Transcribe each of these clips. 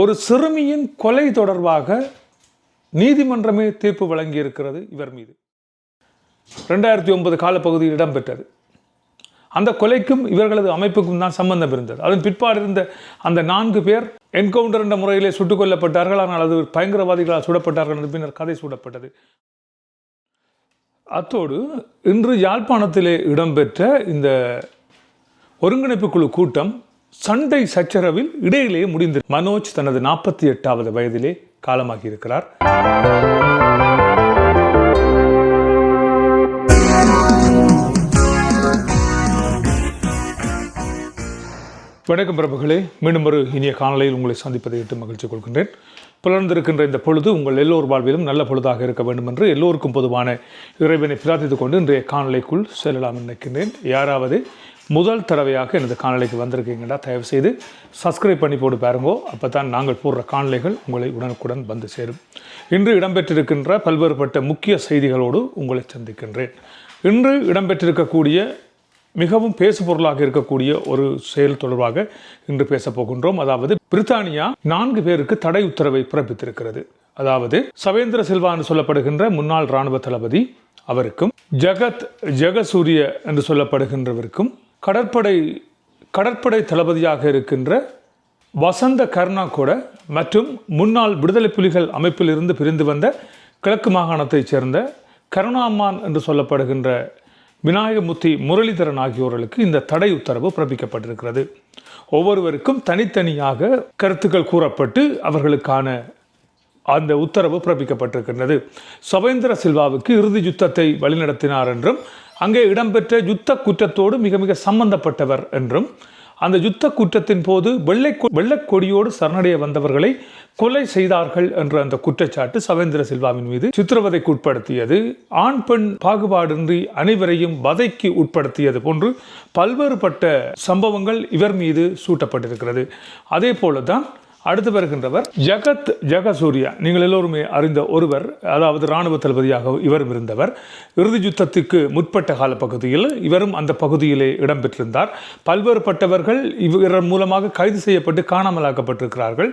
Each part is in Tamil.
ஒரு சிறுமியின் கொலை தொடர்பாக நீதிமன்றமே தீர்ப்பு வழங்கியிருக்கிறது இவர் மீது. ரெண்டாயிரத்தி ஒன்பது காலப்பகுதியில் இடம்பெற்றது. அந்த கொலைக்கும் இவர்களது அமைப்புக்கும் தான் சம்பந்தம் இருந்தது. அதன் பிற்பாடு இருந்த அந்த நான்கு பேர் என்கவுண்டர் என்ற முறையிலே சுட்டுக் கொல்லப்பட்டார்கள். ஆனால் அது பயங்கரவாதிகளால் சுடப்பட்டார்கள் என்று பின்னர் கதை சூடப்பட்டது. அத்தோடு இன்று யாழ்ப்பாணத்திலே இடம்பெற்ற இந்த ஒருங்கிணைப்பு குழு கூட்டம் சண்டை சச்சரவில் இடையிலேயே முடிந்தது மனோஜ் தனது நாற்பத்தி எட்டாவது வயதிலே காலமாகி இருக்கிறார் வணக்கம் பிரபுகளே. மீண்டும் ஒரு இனிய காணொலியில் உங்களை சந்திப்பதை எட்டு மகிழ்ச்சி கொள்கின்றேன். புலர்ந்திருக்கின்ற இந்த பொழுது உங்கள் எல்லோர் வாழ்விலும் நல்ல பொழுதாக இருக்க வேண்டும் என்று எல்லோருக்கும் பொதுவான இறைவனை பிரார்த்தித்துக் கொண்டு இன்றைய காணொலிக்குள் செல்லலாம் நினைக்கின்றேன். யாராவது முதல் தடவையாக எனது காணொலிக்கு வந்திருக்கீங்கன்னா தயவுசெய்து சப்ஸ்கிரைப் பண்ணி போட்டு பாருங்கோ. அப்போ தான் நாங்கள் போடுற காணொலிகள் உங்களை உடனுக்குடன் வந்து சேரும். இன்று இடம்பெற்றிருக்கின்ற பல்வேறுபட்ட முக்கிய செய்திகளோடு உங்களை சந்திக்கின்றேன். இன்று இடம்பெற்றிருக்கக்கூடிய மிகவும் பேசு பொருளாக இருக்கக்கூடிய ஒரு செயல் தொடர்பாக இன்று பேசப் போகின்றோம். அதாவது பிரித்தானியா நான்கு பேருக்கு தடை உத்தரவை பிறப்பித்திருக்கிறது. அதாவது சவேந்திர சில்வா என்று சொல்லப்படுகின்ற முன்னாள் இராணுவ தளபதி அவருக்கும் ஜகத் ஜெகசூரிய என்று சொல்லப்படுகின்றவருக்கும் கடற்படை கடற்படை தளபதியாக இருக்கின்ற வசந்த கர்ணா கூட மற்றும் முன்னாள் விடுதலை புலிகள் அமைப்பிலிருந்து பிரிந்து வந்த கிழக்கு மாகாணத்தைச் சேர்ந்த கருணாமான் என்று சொல்லப்படுகின்ற விநாயகமூர்த்தி முரளிதரன் ஆகியோர்களுக்கு இந்த தடை உத்தரவு பிறப்பிக்கப்பட்டிருக்கிறது. ஒவ்வொருவருக்கும் தனித்தனியாக கருத்துக்கள் கூறப்பட்டு அவர்களுக்கான அந்த உத்தரவு பிறப்பிக்கப்பட்டிருக்கின்றது. சவேந்திர சில்வாவுக்கு இறுதி யுத்தத்தை வழிநடத்தினார் என்றும் அங்கே இடம்பெற்ற யுத்த குற்றத்தோடு மிக மிக சம்பந்தப்பட்டவர் என்றும் அந்த யுத்த குற்றத்தின் போது வெள்ளை வெள்ளக் கொடியோடு சரணடைய வந்தவர்களை கொலை செய்தார்கள் என்ற அந்த குற்றச்சாட்டு சவேந்திர சில்வாவின் மீது சித்திரவதைக்கு உட்படுத்தியது. ஆண் பெண் பாகுபாடின்றி அனைவரையும் வதைக்கு உட்படுத்தியது போன்று பல்வேறுபட்ட சம்பவங்கள் இவர் மீது சூட்டப்பட்டிருக்கிறது. அதே போலதான் அடுத்து வருகின்றவர் ஜகத் ஜெகசூர்யா. நீங்கள் எல்லோருமே அறிந்த ஒருவர் அதாவது இராணுவ தளபதியாக இவரும் இருந்தவர். இறுதி யுத்தத்துக்கு முற்பட்ட கால பகுதியில் இவரும் அந்த பகுதியிலே இடம்பெற்றிருந்தார். பல்வேறுபட்டவர்கள் இவர் மூலமாக கைது செய்யப்பட்டு காணாமலாக்கப்பட்டிருக்கிறார்கள்.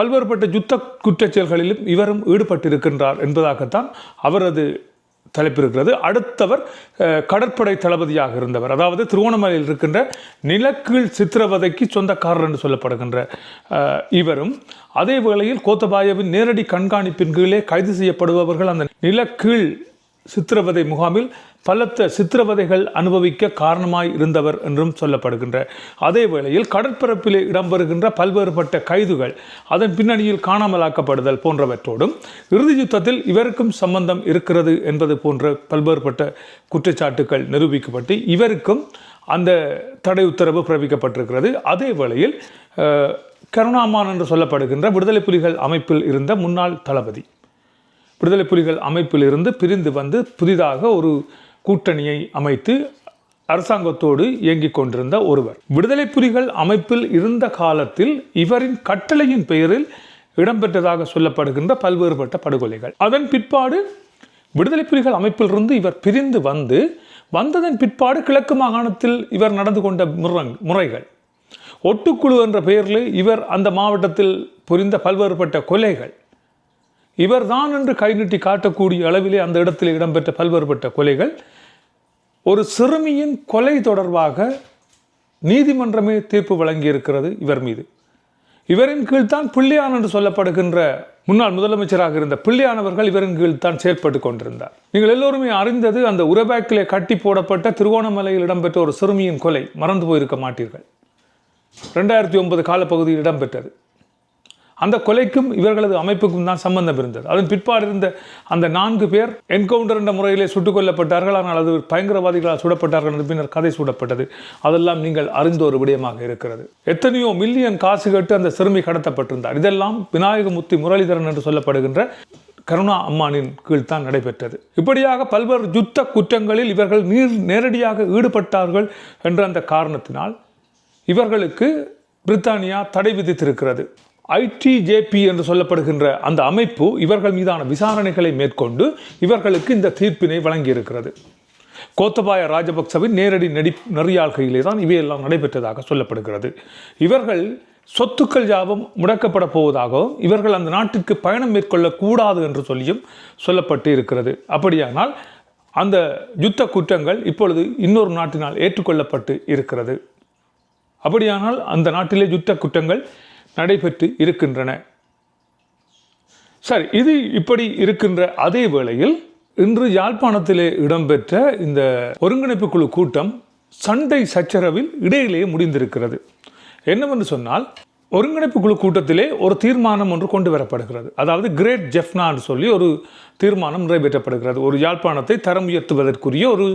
பல்வேறுபட்ட யுத்த குற்றச்செயல்களிலும் இவரும் ஈடுபட்டிருக்கின்றார் என்பதாகத்தான் அவரது தலைப்பு இருக்கிறது அடுத்தவர் கடற்படை தளபதியாக இருந்தவர். அதாவது திருவோணமலையில் இருக்கின்ற நிலக்கீழ் சித்திரவதைக்கு சொந்தக்காரர் என்று சொல்லப்படுகின்ற இவரும் அதே வேளையில் கோத்தபாயவின் நேரடி கண்காணிப்பின் கீழே கைது செய்யப்படுபவர்கள் அந்த நிலக்கீழ் சித்திரவதை முகாமில் பலத்த சித்திரவதைகள் அனுபவிக்க காரணமாய் இருந்தவர் என்றும் சொல்லப்படுகின்ற. அதே வேளையில் கடற்பரப்பிலே இடம்பெறுகின்ற பல்வேறுபட்ட கைதுகள் அதன் பின்னணியில் காணாமலாக்கப்படுதல் போன்றவற்றோடும் இறுதி யுத்தத்தில் இவருக்கும் சம்பந்தம் இருக்கிறது என்பது போன்ற பல்வேறுபட்ட குற்றச்சாட்டுகள் நிரூபிக்கப்பட்டு இவருக்கும் அந்த தடை உத்தரவு பிறப்பிக்கப்பட்டிருக்கிறது. அதே வேளையில் கருணாமான் என்று சொல்லப்படுகின்ற விடுதலை புலிகள் அமைப்பில் இருந்த முன்னாள் தளபதி. விடுதலை புலிகள் அமைப்பிலிருந்து பிரிந்து வந்து புதிதாக ஒரு கூட்டணியை அமைத்து அரசாங்கத்தோடு இயங்கிக் கொண்டிருந்த ஒருவர். விடுதலை புலிகள் அமைப்பில் இருந்த காலத்தில் இவரின் கட்டளையின் பெயரில் இடம்பெற்றதாக சொல்லப்படுகின்ற பல்வேறுபட்ட படுகொலைகள். அதன் பிற்பாடு விடுதலை புலிகள் அமைப்பிலிருந்து இவர் பிரிந்து வந்து வந்ததன் பிற்பாடு கிழக்கு மாகாணத்தில் இவர் நடந்து கொண்ட முறங் முறைகள். ஒட்டுக்குழு என்ற பெயரில் இவர் அந்த மாவட்டத்தில் புரிந்த பல்வேறுபட்ட கொலைகள். இவர்தான் என்று கை நீட்டி காட்டக்கூடிய அளவிலே அந்த இடத்தில் இடம்பெற்ற பல்வேறுபட்ட கொலைகள். ஒரு சிறுமியின் கொலை தொடர்பாக நீதிமன்றமே தீர்ப்பு வழங்கியிருக்கிறது இவர் மீது. இவரின் கீழ்தான் பிள்ளையான் என்று சொல்லப்படுகின்ற முன்னாள் முதலமைச்சராக இருந்த பிள்ளையானவர்கள் இவரின் கீழ் தான் கொண்டிருந்தார். நீங்கள் எல்லோருமே அறிந்தது அந்த உரபேக்கிலே கட்டி போடப்பட்ட திருவோணமலையில் இடம்பெற்ற ஒரு சிறுமியின் கொலை. மறந்து போயிருக்க மாட்டீர்கள். ரெண்டாயிரத்தி ஒன்பது காலப்பகுதியில் இடம்பெற்றது. அந்த கொலைக்கும் இவர்களது அமைப்புக்கும் தான் சம்பந்தம் இருந்தது. அதன் பிற்பாடு இருந்த அந்த நான்கு பேர் என்கவுண்டர் என்ற முறையிலே சுட்டுக் கொல்லப்பட்டார்கள். ஆனால் அது பயங்கரவாதிகளால் சுடப்பட்டார்கள் என்று பின்னர் கதை சூடப்பட்டது. அதெல்லாம் நீங்கள் அறிந்த ஒரு விடயமாக இருக்கிறது. எத்தனையோ மில்லியன் காசு கேட்டு அந்த சிறுமி கடத்தப்பட்டிருந்தார். இதெல்லாம் விநாயகமுத்தி முரளிதரன் என்று சொல்லப்படுகின்ற கருணா அம்மானின் கீழ் தான் நடைபெற்றது. இப்படியாக பல்வேறு யுத்த குற்றங்களில் இவர்கள் நீர் நேரடியாக ஈடுபட்டார்கள் என்ற அந்த காரணத்தினால் இவர்களுக்கு பிரித்தானியா தடை விதித்திருக்கிறது. ஐடிஜேபி என்று சொல்லப்படுகின்ற அந்த அமைப்பு இவர்கள் மீதான விசாரணைகளை மேற்கொண்டு இவர்களுக்கு இந்த தீர்ப்பினை வழங்கியிருக்கிறது. கோத்தபாய ராஜபக்சவின் நேரடி நடி நெறியாள்கையிலே தான் இவையெல்லாம் நடைபெற்றதாக சொல்லப்படுகிறது. இவர்கள் சொத்துக்கள் யாவும் முடக்கப்பட போவதாகவும் இவர்கள் அந்த நாட்டிற்கு பயணம் மேற்கொள்ளக்கூடாது என்று சொல்லியும் சொல்லப்பட்டு இருக்கிறது அப்படியானால் அந்த யுத்த குற்றங்கள் இப்பொழுது இன்னொரு நாட்டினால் ஏற்றுக்கொள்ளப்பட்டு இருக்கிறது. அப்படியானால் அந்த நாட்டிலே யுத்த குற்றங்கள் நடைபெற்று இருக்கின்றன. சரி இது இப்படி இருக்கின்ற அதே வேளையில் இன்று யாழ்ப்பாணத்திலே இடம்பெற்ற இந்த ஒருங்கிணைப்பு குழு கூட்டம் சண்டை சச்சரவில் இடையிலேயே முடிந்திருக்கிறது. என்னவென்று சொன்னால் ஒருங்கிணைப்பு குழு கூட்டத்திலே ஒரு தீர்மானம் ஒன்று கொண்டு வரப்படுகிறது. அதாவது கிரேட் ஜெஃப்னான்னு சொல்லி ஒரு தீர்மானம் நிறைவேற்றப்படுகிறது. ஒரு யாழ்ப்பாணத்தை தரம் உயர்த்துவதற்குரிய ஒரு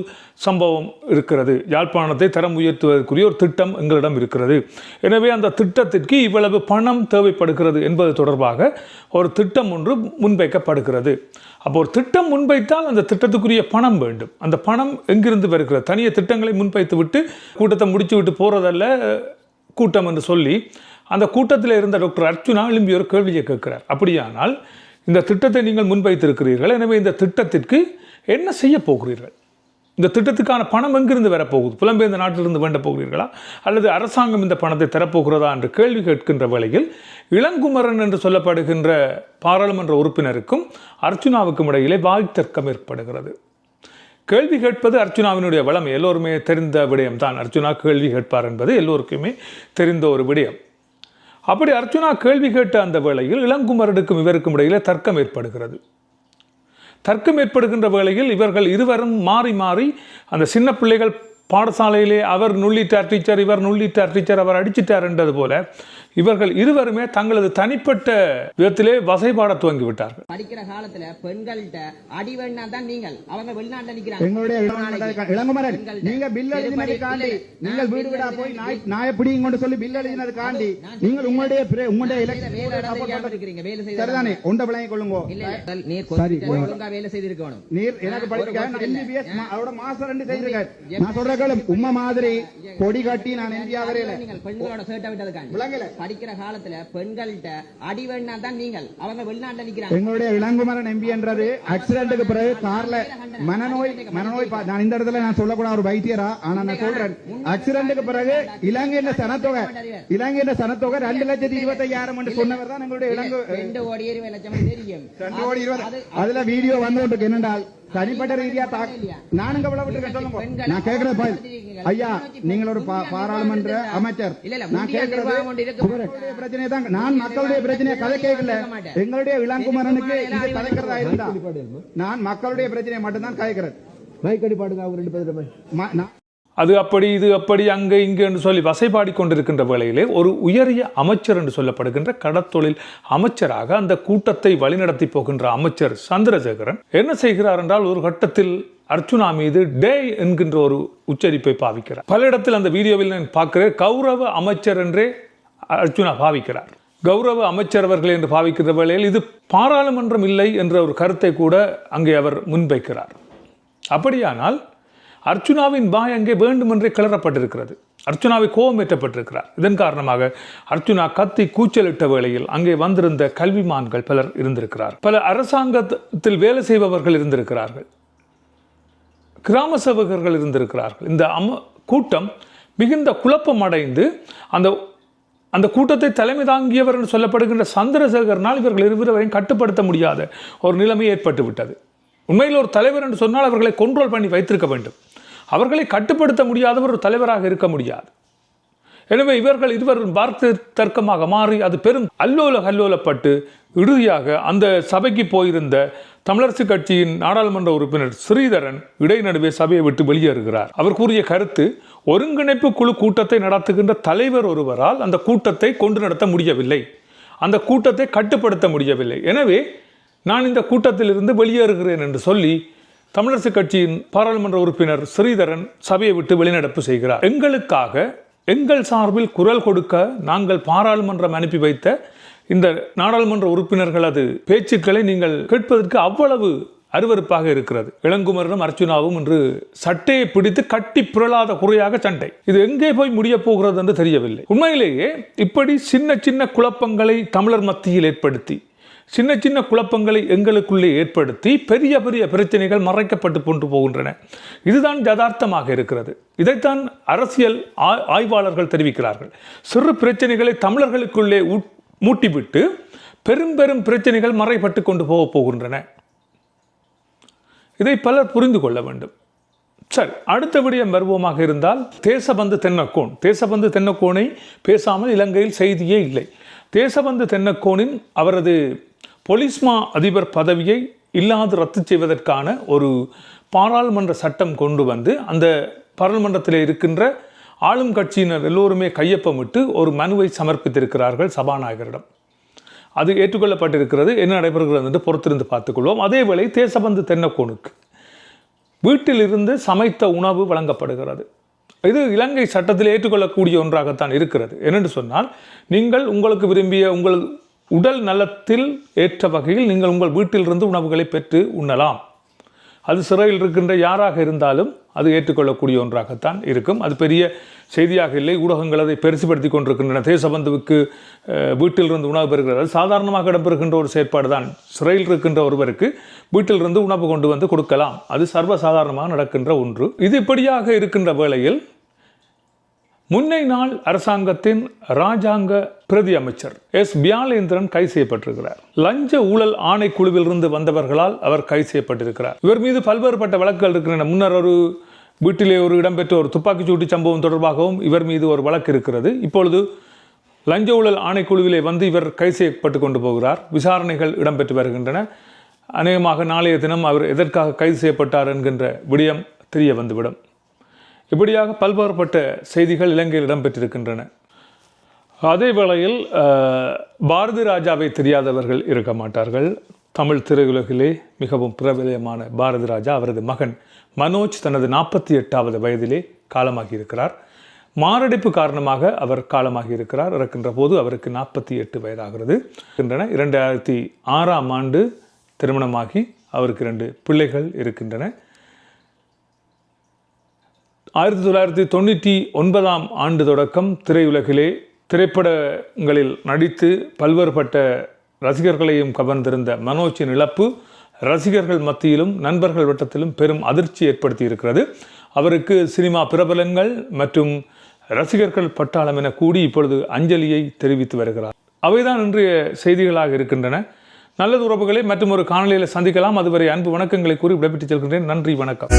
சம்பவம் இருக்கிறது. யாழ்ப்பாணத்தை தரம் உயர்த்துவதற்குரிய ஒரு திட்டம் எங்களிடம் இருக்கிறது. எனவே அந்த திட்டத்திற்கு இவ்வளவு பணம் தேவைப்படுகிறது என்பது தொடர்பாக ஒரு திட்டம் ஒன்று முன்வைக்கப்படுகிறது. அப்போ ஒரு திட்டம் முன்வைத்தால் அந்த திட்டத்துக்குரிய பணம் வேண்டும். அந்த பணம் எங்கிருந்து வருகிறது தனிய திட்டங்களை முன்வைத்து விட்டு கூட்டத்தை முடிச்சு விட்டு போகிறதல்ல கூட்டம் என்று சொல்லி அந்த கூட்டத்தில் இருந்த டாக்டர் அர்ச்சுனா எழும்பி ஒரு கேள்வியை கேட்கிறார். அப்படியானால் இந்த திட்டத்தை நீங்கள் முன்வைத்திருக்கிறீர்கள். எனவே இந்த திட்டத்திற்கு என்ன செய்ய போகிறீர்கள்? இந்த திட்டத்துக்கான பணம் எங்கிருந்து வரப்போகுது? புலம்பெயர்ந்த நாட்டிலிருந்து வேண்ட போகிறீர்களா? அல்லது அரசாங்கம் இந்த பணத்தை தரப்போகிறதா என்று கேள்வி கேட்கின்ற வேளையில் இளங்குமரன் என்று சொல்லப்படுகின்ற பாராளுமன்ற உறுப்பினருக்கும் அர்ச்சுனாவுக்கும் இடையிலே வாய்த்தர்க்கம் ஏற்படுகிறது. கேள்வி கேட்பது அர்ச்சுனாவினுடைய வளம். எல்லோருமே தெரிந்த விடயம் தான் அர்ச்சுனா கேள்வி கேட்பார் என்பது எல்லோருக்குமே தெரிந்த ஒரு விடயம். அப்படி அர்ஜுனா கேள்வி கேட்ட அந்த வேளையில் இளங்குமரனுக்கும் இவருக்கும் இடையிலே தர்க்கம் ஏற்படுகிறது. தர்க்கம் ஏற்படுகின்ற வேளையில் இவர்கள் இருவரும் மாறி மாறி அந்த சின்ன பிள்ளைகள் பாடசாலையிலே அவர் நுள்ளிட்டார் டீச்சர் இவர் நுள்ளிட்டார் டீச்சர் அவர் அடிச்சிட்டார் என்றது போல இவர்கள் இருவருமே தங்களது தனிப்பட்ட விதத்திலே வசைபாட துவங்கி விட்டார்கள். படிக்கிற காலத்துல பெண்கள்கிட்ட அடி வேணா தான் நீங்கள். அவங்க வெளிநாட்டுல நிக்கிறாங்க. எங்களுடைய இளங்குமரன் இளங்குமரன் நீங்க பில் எழுதினதுக்காண்டி நீங்கள் வீடு வீடா போய் நாய் நாயை பிடிங்க கொண்டு சொல்லி பில் எழுதினதுக்காண்டி நீங்கள் உங்களுடைய பிர- உங்களுடைய வேலை சரிதானே? ஒன்றை விளங்கிக் கொள்ளுங்க. நீர் ஒழுங்கா செய்திருக்கணும். நீர் எனக்கு படிக்க நான் எம்பிபிஎஸ் அவரோட மாசம் ரெண்டு செய்திருக்கேன் நான் சொல்ற கேளு உம்மை மாதிரி கொடி கட்டி நான் இந்தியா வரையில நீங்கள் பெண்களோட சேட்டை விட்டதுக்காண்டி விளங்கல. படிக்கிற காலத்துல பெண்கள்கிட்ட அடி வேணா தான் நீங்கள். அவங்க வெளிநாட்டுல நிக்கிறாங்க. எங்களுடைய இளங்குமரன் எம்பி என்றது ஆக்சிடென்ட்டுக்கு பிறகு கார்ல மனநோய் மனநோய் நான் இந்த இடத்துல நான் சொல்லக்கூடாது ஒரு வைத்தியரா ஆனா நான் சொல்றேன். ஆக்சிடென்ட்டுக்கு பிறகு இலங்கையின் சனத்தொகை. இலங்கையின் சனத்தொகை ரெண்டு லட்சத்தி இருபத்தி ஐயாயிரம் என்று சொன்னவர் தான் எங்களுடைய இளங்கு ரெண்டு கோடி இருபது லட்சம் தெரியும். ரெண்டு கோடி இருபது. அதுல வீடியோ வந்து என்னென்றால் தனிப்பட்ட ரீதியா நானுங்க விட்டுருக்கேன் சொல்லுங்க. நான் கேட்கிறேன் பாய் ஐயா நீங்கள் ஒரு பாராளுமன்ற அமைச்சர். நான் கேட்கிறது தான் நான் மக்களுடைய பிரச்சனையை கதை கேட்கல. எங்களுடைய இளங்குமரனுக்கு இது கதைக்கிறதா இருந்தா? நான் மக்களுடைய பிரச்சனையை மட்டும்தான் கதைக்கிறேன் மைக்கடி பாடுங்க அவங்க ரெண்டு பேரும். அது அப்படி இது அப்படி அங்கே இங்கே என்று சொல்லி வசைபாடி கொண்டிருக்கின்ற வேளையிலே ஒரு உயரிய அமைச்சர் என்று சொல்லப்படுகின்ற கடத்தொழில் அமைச்சராக அந்த கூட்டத்தை வழிநடத்தி போகின்ற அமைச்சர் சந்திரசேகரன் என்ன செய்கிறார் என்றால் ஒரு கட்டத்தில் அர்ச்சுனா மீது டே என்கின்ற ஒரு உச்சரிப்பை பாவிக்கிறார். பல இடத்தில் அந்த வீடியோவில் நான் பார்க்கிறேன் கௌரவ அமைச்சர் என்றே அர்ச்சுனா பாவிக்கிறார். கௌரவ அமைச்சர் அவர்கள் என்று பாவிக்கிற வேளையில் இது பாராளுமன்றம் இல்லை என்ற ஒரு கருத்தை கூட அங்கே அவர் முன்வைக்கிறார். அப்படியானால் அர்ச்சுனாவின் பாய் அங்கே வேண்டுமென்றே கிளறப்பட்டிருக்கிறது. அர்ச்சுனாவை கோபமேற்றப்பட்டிருக்கிறார். இதன் காரணமாக அர்ச்சுனா கத்தி கூச்சலிட்ட வேளையில் அங்கே வந்திருந்த கல்விமான்கள் பலர் இருந்திருக்கிறார் பல அரசாங்கத்தில் வேலை செய்பவர்கள் இருந்திருக்கிறார்கள். கிராம சேவகர்கள் இருந்திருக்கிறார்கள். இந்த அம கூட்டம் மிகுந்த குழப்பம் அடைந்து அந்த அந்த கூட்டத்தை தலைமை தாங்கியவர் என்று சொல்லப்படுகின்ற சந்திரசேகரனால் இவர்கள் இருவரையும் கட்டுப்படுத்த முடியாத ஒரு நிலைமை ஏற்பட்டு விட்டது உண்மையில் ஒரு தலைவர் என்று சொன்னால் அவர்களை கண்ட்ரோல் பண்ணி வைத்திருக்க வேண்டும். அவர்களை கட்டுப்படுத்த முடியாதவர் ஒரு தலைவராக இருக்க முடியாது. எனவே இவர்கள் இருவரும் வார்த்தை தர்க்கமாக மாறி அது பெரும் அல்லோல கல்லோலப்பட்டு இறுதியாக அந்த சபைக்கு போயிருந்த தமிழரசு கட்சியின் நாடாளுமன்ற உறுப்பினர் ஸ்ரீதரன் இடைநடுவே சபையை விட்டு வெளியேறுகிறார். அவர் கூறிய கருத்து ஒருங்கிணைப்பு குழு கூட்டத்தை நடத்துகின்ற தலைவர் ஒருவரால் அந்த கூட்டத்தை கொண்டு நடத்த முடியவில்லை. அந்த கூட்டத்தை கட்டுப்படுத்த முடியவில்லை. எனவே நான் இந்த கூட்டத்திலிருந்து வெளியேறுகிறேன் என்று சொல்லி தமிழரசு கட்சியின் பாராளுமன்ற உறுப்பினர் ஸ்ரீதரன் சபையை விட்டு வெளிநடப்பு செய்கிறார். எங்களுக்காக எங்கள் சார்பில் குரல் கொடுக்க நாங்கள் பாராளுமன்றம் அனுப்பி வைத்த இந்த நாடாளுமன்ற உறுப்பினர்களது பேச்சுக்களை நீங்கள் கேட்பதற்கு அவ்வளவு அருவருப்பாக இருக்கிறது. இளங்குமரனும் அர்ச்சுனாவும் இன்று சட்டையை பிடித்து கட்டி புரளாத குறையாக சண்டை. இது எங்கே போய் முடிய போகிறது என்று தெரியவில்லை. உண்மையிலேயே இப்படி சின்ன சின்ன குழப்பங்களை தமிழர் மத்தியில் ஏற்படுத்தி சின்ன சின்ன குழப்பங்களை எங்களுக்குள்ளே ஏற்படுத்தி பெரிய பெரிய பிரச்சனைகள் மறைக்கப்பட்டு கொண்டு போகின்றன. இதுதான் யதார்த்தமாக இருக்கிறது. இதைத்தான் அரசியல் ஆய்வாளர்கள் தெரிவிக்கிறார்கள். சிறு பிரச்சனைகளை தமிழர்களுக்குள்ளே மூட்டிவிட்டு பெரும் பெரும் பிரச்சனைகள் மறைப்பட்டு கொண்டு போக போகின்றன. இதை பலர் புரிந்து கொள்ள வேண்டும். சரி அடுத்த விடயம் வருவோமாக இருந்தால் தேசபந்து தென்னக்கோன். தேசபந்து தென்னக்கோனை பேசாமல் இலங்கையில் செய்தியே இல்லை. தேசபந்து தென்னக்கோனின் அவரது பொலிஸ்மா அதிபர் பதவியை இல்லாது ரத்து செய்வதற்கான ஒரு பாராளுமன்ற சட்டம் கொண்டு வந்து அந்த பாராளுமன்றத்தில் இருக்கின்ற ஆளும் கட்சியினர் எல்லோருமே கையொப்பமிட்டு ஒரு மனுவை சமர்ப்பித்திருக்கிறார்கள் சபாநாயகரிடம். அது ஏற்றுக்கொள்ளப்பட்டிருக்கிறது. என்ன நடைபெறுகிறது என்று பொறுத்திருந்து பார்த்துக்கொள்வோம். அதேவேளை தேசபந்து தென்னக்கோனுக்கு வீட்டிலிருந்து சமைத்த உணவு வழங்கப்படுகிறது. இது இலங்கை சட்டத்தில் ஏற்றுக்கொள்ளக்கூடிய ஒன்றாகத்தான் இருக்கிறது. என்னென்று சொன்னால் நீங்கள் உங்களுக்கு விரும்பிய உங்கள் உடல் நலத்தில் ஏற்ற வகையில் நீங்கள் உங்கள் வீட்டிலிருந்து உணவுகளை பெற்று உண்ணலாம். அது சிறையில் இருக்கின்ற யாராக இருந்தாலும் அது ஏற்றுக்கொள்ளக்கூடிய ஒன்றாகத்தான் இருக்கும். அது பெரிய செய்தியாக இல்லை. ஊடகங்கள் அதை பெருசுபடுத்தி கொண்டிருக்கின்றன. தேசபந்துவுக்கு வீட்டிலிருந்து உணவு பெறுகிறது. சாதாரணமாக இடம்பெறுகின்ற ஒரு செயற்பாடு தான் சிறையில் இருக்கின்ற ஒருவருக்கு வீட்டிலிருந்து உணவு கொண்டு வந்து கொடுக்கலாம். அது சர்வசாதாரணமாக நடக்கின்ற ஒன்று. இது இப்படியாக இருக்கின்ற வேளையில் முன்னை நாள் அரசாங்கத்தின் ராஜாங்க பிரதி அமைச்சர் எஸ். பியாலேந்திரன் கைது செய்யப்பட்டிருக்கிறார். லஞ்ச ஊழல் ஆணைக்குழுவிலிருந்து வந்தவர்களால் அவர் கைது செய்யப்பட்டிருக்கிறார். இவர் மீது பல்வேறுபட்ட வழக்குகள் இருக்கின்றன. முன்னர் ஒரு வீட்டிலே ஒரு இடம்பெற்ற ஒரு துப்பாக்கிச்சூட்டு சம்பவம் தொடர்பாகவும் இவர் மீது ஒரு வழக்கு இருக்கிறது. இப்பொழுது லஞ்ச ஊழல் ஆணைக்குழுவிலே வந்து இவர் கைது செய்யப்பட்டு கொண்டு போகிறார். விசாரணைகள் இடம்பெற்று வருகின்றன. அநேகமாக நாளைய தினம் அவர் எதற்காக கைது செய்யப்பட்டார் என்கின்ற விடயம் தெரிய வந்துவிடும். இப்படியாக பல்வேறுபட்ட செய்திகள் இலங்கையில் இடம்பெற்றிருக்கின்றன. அதே வேளையில் பாரதி ராஜாவை தெரியாதவர்கள் இருக்க மாட்டார்கள். தமிழ் திரையுலகிலே மிகவும் பிரபலமான பாரதி ராஜா அவரது மகன் மனோஜ் தனது நாற்பத்தி எட்டாவது வயதிலே காலமாகி இருக்கிறார் மாரடைப்பு காரணமாக அவர் காலமாகி இருக்கிறார் இறக்கின்ற போது அவருக்கு நாற்பத்தி எட்டு வயதாகிறது. இருக்கின்றன. இரண்டாயிரத்தி ஆறாம் ஆண்டு திருமணமாகி அவருக்கு இரண்டு பிள்ளைகள் இருக்கின்றன. ஆயிரத்தி தொள்ளாயிரத்தி தொண்ணூற்றி ஒன்பதாம் ஆண்டு தொடக்கம் திரையுலகிலே திரைப்படங்களில் நடித்து பல்வேறுபட்ட ரசிகர்களையும் கவர்ந்திருந்த மனோஜின் இழப்பு ரசிகர்கள் மத்தியிலும் நண்பர்கள் வட்டத்திலும் பெரும் அதிர்ச்சி ஏற்படுத்தி இருக்கிறது அவருக்கு சினிமா பிரபலங்கள் மற்றும் ரசிகர்கள் பட்டாளம் என கூடி இப்பொழுது அஞ்சலியை தெரிவித்து வருகிறார். அவைதான் இன்றைய செய்திகளாக இருக்கின்றன. நல்லது உறவுகளை மற்றும் ஒரு காணொலியில் சந்திக்கலாம். அதுவரை அன்பு வணக்கங்களை கூறி விடைபெற்றுச் செல்கின்றேன். நன்றி வணக்கம்.